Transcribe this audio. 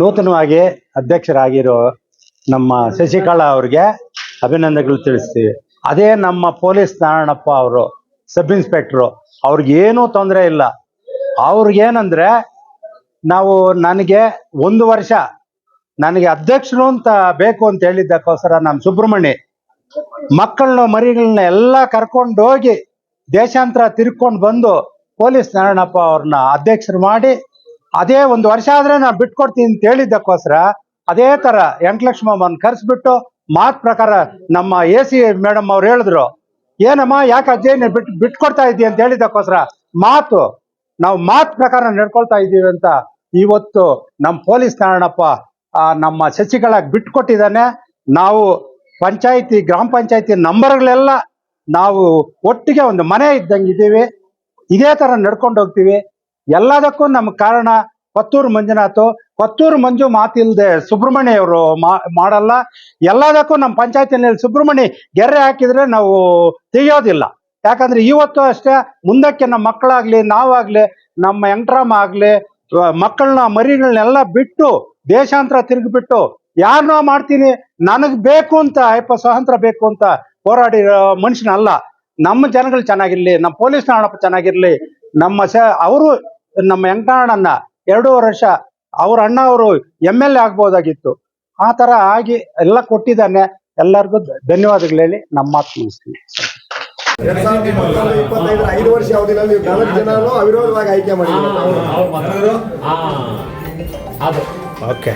ನೂತನವಾಗಿ ಅಧ್ಯಕ್ಷರಾಗಿರೋ ನಮ್ಮ ಶಶಿಕಲಾ ಅವ್ರಿಗೆ ಅಭಿನಂದನೆಗಳು ತಿಳಿಸ್ತೀವಿ. ಅದೇ ನಮ್ಮ ಪೊಲೀಸ್ ನಾರಾಯಣಪ್ಪ ಅವರು, ಸಬ್ ಇನ್ಸ್ಪೆಕ್ಟ್ರು ಅವ್ರಿಗೇನೂ ತೊಂದರೆ ಇಲ್ಲ. ಅವ್ರಿಗೇನಂದ್ರೆ ನಾವು ನನಗೆ ಒಂದು ವರ್ಷ ನನಗೆ ಅಧ್ಯಕ್ಷರು ಅಂತ ಬೇಕು ಅಂತ ಹೇಳಿದ್ದಕ್ಕೋಸ್ಕರ ನಮ್ಮ ಸುಬ್ರಹ್ಮಣ್ಯ ಮಕ್ಕಳನ್ನ, ಮರಿಗಳನ್ನ ಎಲ್ಲ ಕರ್ಕೊಂಡು ಹೋಗಿ ದೇಶಾಂತರ ತಿರ್ಕೊಂಡು ಬಂದು ಪೊಲೀಸ್ ನಾರಾಯಣಪ್ಪ ಅವ್ರನ್ನ ಅಧ್ಯಕ್ಷರು ಮಾಡಿ ಅದೇ ಒಂದು ವರ್ಷ ಆದ್ರೆ ನಾನು ಬಿಟ್ಕೊಡ್ತೀನಿ ಅಂತ ಹೇಳಿದ್ದಕ್ಕೋಸ್ಕರ ಅದೇ ತರ ವೆಂಕಟಲಕ್ಷ್ಮಮ್ಮನ ಕರೆಸ್ಬಿಟ್ಟು ಮಾತ್ ಪ್ರಕಾರ ನಮ್ಮ ಎ ಸಿ ಮೇಡಮ್ ಅವ್ರು ಹೇಳಿದ್ರು, ಏನಮ್ಮ, ಯಾಕೆ ಅಜ್ಜಯ್ಯನ ಬಿಟ್ಟು ಬಿಟ್ಕೊಡ್ತಾ ಇದ್ದೀವಿ ಅಂತ ಹೇಳಿದ್ದಕ್ಕೋಸ್ಕರ ಮಾತು, ನಾವು ಮಾತ್ ಪ್ರಕಾರ ನಡ್ಕೊಳ್ತಾ ಇದ್ದೀವಿ ಅಂತ ಇವತ್ತು ನಮ್ಮ ಪೊಲೀಸ್ ನಾರಾಯಣಪ್ಪ ನಮ್ಮ ಸಚಿಗಳ ಬಿಟ್ಕೊಟ್ಟಿದ್ದಾನೆ. ನಾವು ಪಂಚಾಯಿತಿ, ಗ್ರಾಮ ಪಂಚಾಯಿತಿ ನಂಬರ್ಗಳೆಲ್ಲ ನಾವು ಒಟ್ಟಿಗೆ ಒಂದು ಮನೆ ಇದ್ದಂಗೆ ಇದ್ದೀವಿ. ಇದೇ ತರ ನಡ್ಕೊಂಡು ಹೋಗ್ತೀವಿ. ಎಲ್ಲದಕ್ಕೂ ನಮ್ಗೆ ಕಾರಣ ಕೊತ್ತೂರು ಮಂಜುನಾಥ್. ಕೊತ್ತೂರು ಮಂಜು ಮಾತಿಲ್ದೆ ಸುಬ್ರಹ್ಮಣ್ಯ ಅವರು ಮಾಡಲ್ಲ. ಎಲ್ಲದಕ್ಕೂ ನಮ್ಮ ಪಂಚಾಯತಿನಲ್ಲಿ ಸುಬ್ರಹ್ಮಣ್ಯ ಗೆರೆ ಹಾಕಿದ್ರೆ ನಾವು ತೆಗೆಯೋದಿಲ್ಲ. ಯಾಕಂದ್ರೆ ಇವತ್ತು ಅಷ್ಟೇ ಮುಂದಕ್ಕೆ ನಮ್ಮ ಮಕ್ಕಳಾಗ್ಲಿ, ನಾವಾಗ್ಲಿ, ನಮ್ಮ ಎಂಟ್ರಮ್ಮ ಆಗ್ಲಿ ಮಕ್ಕಳನ್ನ, ಮರಿಗಳನ್ನೆಲ್ಲ ಬಿಟ್ಟು ದೇಶಾಂತರ ತಿರುಗಿಬಿಟ್ಟು ಯಾರನ್ನೋ ಮಾಡ್ತೀನಿ, ನನಗ್ ಬೇಕು ಅಂತ, ಅಯ್ಯಪ್ಪ ಸ್ವಾತಂತ್ರ್ಯ ಬೇಕು ಅಂತ ಹೋರಾಡಿರೋ ಮನುಷ್ಯನಲ್ಲ. ನಮ್ಮ ಜನಗಳು ಚೆನ್ನಾಗಿರ್ಲಿ, ನಮ್ಮ ಪೊಲೀಸ್ ಠಾಣಪ್ಪ ಚೆನ್ನಾಗಿರ್ಲಿ, ನಮ್ಮ ಸ, ಅವರು ನಮ್ಮ ವೆಂಕಟಣ್ಣನ ಎರಡೂವರೆ ವರ್ಷ ಅವ್ರ ಅಣ್ಣ ಅವರು ಎಂ ಎಲ್ ಎ ಆಗ್ಬೋದಾಗಿತ್ತು. ಆ ತರ ಆಗಿ ಎಲ್ಲ ಕೊಟ್ಟಿದ್ದಾನೆ. ಎಲ್ಲರಿಗೂ ಧನ್ಯವಾದಗಳು ಹೇಳಿ ನಮ್ಮ ಮಾತು ಮುಗಿಸ್ತೀನಿ. ಎರಡ್ ಸಾವಿರದ ಇಪ್ಪತ್ತೊಂದು ಇಪ್ಪತ್ತೈದರ ಐದು ವರ್ಷ ಅವಧಿನಲ್ಲಿ ನೀವು ನಾಲ್ಕು ಜನನು ಅವಿರೋಧವಾಗಿ ಆಯ್ಕೆ ಮಾಡಿದ್ದೀರಿ? ಓಕೆ